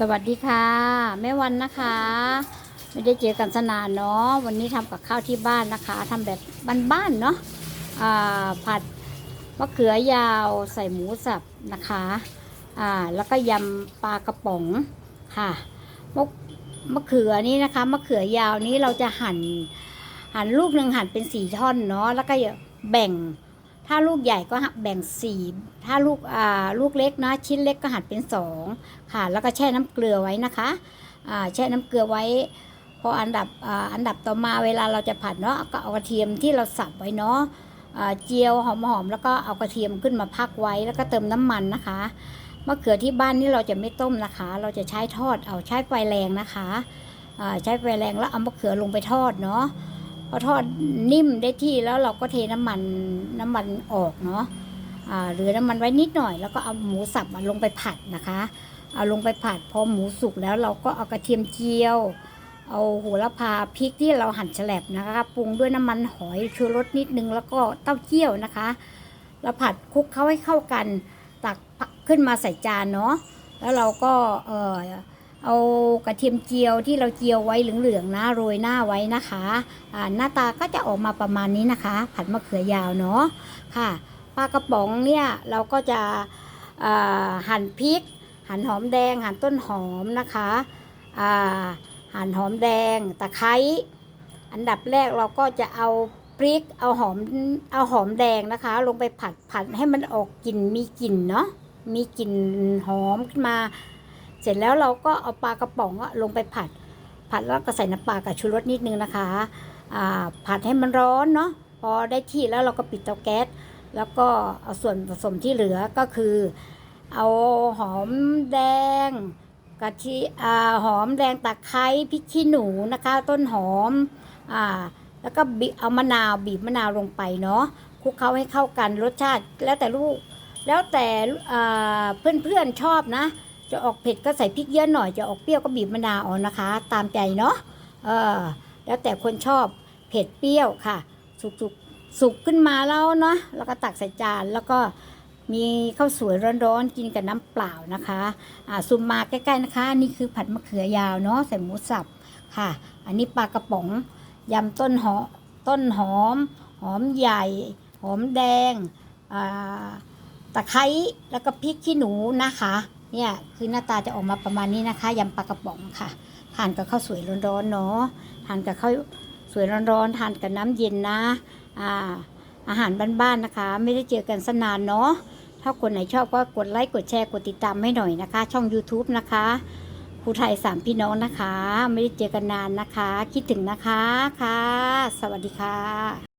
สวัสดีค่ะแม่วันนะคะ ไม่ได้เจอกันสนานเนาะวันนี้ทำกับข้าวที่บ้านนะคะทำแบบบ้านๆเนาะผัดมะเขือยาวใส่หมูสับนะคะอ่าแล้วก็ยำปลากระป๋องค่ะมะมะเขือนี้นะคะมะเขือยาวนี้เราจะหั่นหั่นลูกหนึ่งหั่นเป็นสี่ท่อนเนาะแล้วก็แบ่ง ถ้าลูกใหญ่ก็แบ่งสี่ถ้าลูกอ่าลูกเล็กนะชิ้นเล็กก็หั่นเป็นสองค่ะ แล้วก็แช่น้ำเกลือไว้นะคะอ่าแช่น้ำเกลือไว้ พออันดับอ่าอันดับต่อมาเวลาเราจะผัดเนาะก็เอากระเทียมที่เราสับไว้เนาะอ่าเจียวหอมๆแล้วก็เอากระเทียมขึ้นมาพักไว้ แล้วก็เติมน้ำมันนะคะมะเขือที่บ้านนี่เราจะไม่ต้มนะคะ เราจะใช้ทอดเอาใช้ไฟแรงนะคะอ่าใช้ไฟแรงแล้วเอามะเขือลงไปทอดเนาะ พอทอดนิ่มได้ที่แล้วเราก็เทน้ำมันน้ำมันออกเนาะอ่าเหลือน้ำมันไว้นิดหน่อย แล้วก็เอาหมูสับลงไปผัดนะคะ เอาลงไปผัดพอหมูสุกแล้วเราก็เอากระเทียมเจียว เอาโหระพาพริกที่เราหั่นแฉลบนะคะปรุงด้วยน้ำมันหอยชูรสนิดนึงแล้วก็เต้าเจี้ยวนะคะแล้วผัดคลุกเข้าให้เข้ากันตักขึ้นมาใส่จานเนาะแล้วเราก็เออ เอากระเทียมเจียวที่เราเจียวไว้เหลืองๆนะโรยหน้าไว้นะคะอ่าหน้าตาก็จะออกมาประมาณนี้นะคะ ผัดมะเขือยาวเนาะค่ะปลากระป๋องเนี่ยเราก็จะหั่นพริก หั่นหอมแดง หั่นต้นหอมนะคะหั่นหอมแดงตะไคร้อันดับแรกเราก็จะเอาพริกเอาหอมเอาหอมแดงนะคะ ลงไปผัดผัดให้มันออกกลิ่นมีกลิ่นเนาะมีกลิ่นหอมขึ้นมา สร็จแล้วเราก็เอาปลากระป๋องอะลงไปผัด ผัดแล้วก็ใส่น้ำปลากับชูรสนิดนึงนะคะผัดให้มันร้อนเนาะพอได้ที่แล้วเราก็ปิดเตาแก๊สแล้วก็เอาส่วนผสมที่เหลือก็คือ เอาหอมแดงกะทิหอมแดงตะไคร้พริกขี้หนูนะคะ ต้นหอมอ่าแล้วก็บีเอามะนาวบีบมะนาวลงไปเนาะคลุกเคล้าให้เข้ากันรสชาติแล้วแต่ลูก แล้วแต่อ่าเพื่อนๆชอบนะ จะออกเผ็ดก็ใส่พริกเยอะหน่อย จะออกเปรี้ยวก็บีบมะนาวเอานะคะ ตามใจเนาะเออแล้วแต่คนชอบเผ็ดเปรี้ยวค่ะ สุกสุกสุกขึ้นมาแล้วเนาะแล้วก็ตักใส่จานแล้วก็มีข้าวสวยร้อนๆกินกับน้ำเปล่านะคะอ่าซูมมาใกล้ๆนะคะ นี่คือผัดมะเขือยาวเนาะใส่หมูสับค่ะ อันนี้ปลากระป๋องยำต้นหอมต้นหอม หอมใหญ่ หอมแดงตะไคร้แล้วก็พริกขี้หนูนะคะ เนี่ยคือหน้าตาจะออกมาประมาณนี้นะคะยำปลากระป๋องค่ะ ทานกับข้าวสวยร้อนๆเนาะทานกับข้าวสวยร้อนๆทานกับน้ำเย็นนะอ่าอาหารบ้านๆนะคะ ไม่ได้เจอกันสนานเนาะถ้าคนไหนชอบก็กดไลค์กดแชร์กดติดตามให้หน่อยนะคะ ช่อง YouTube นะคะครูไทยสามพี่น้องนะคะ ไม่ได้เจอกันนานนะคะ คิดถึงนะคะค่ะ สวัสดีค่ะ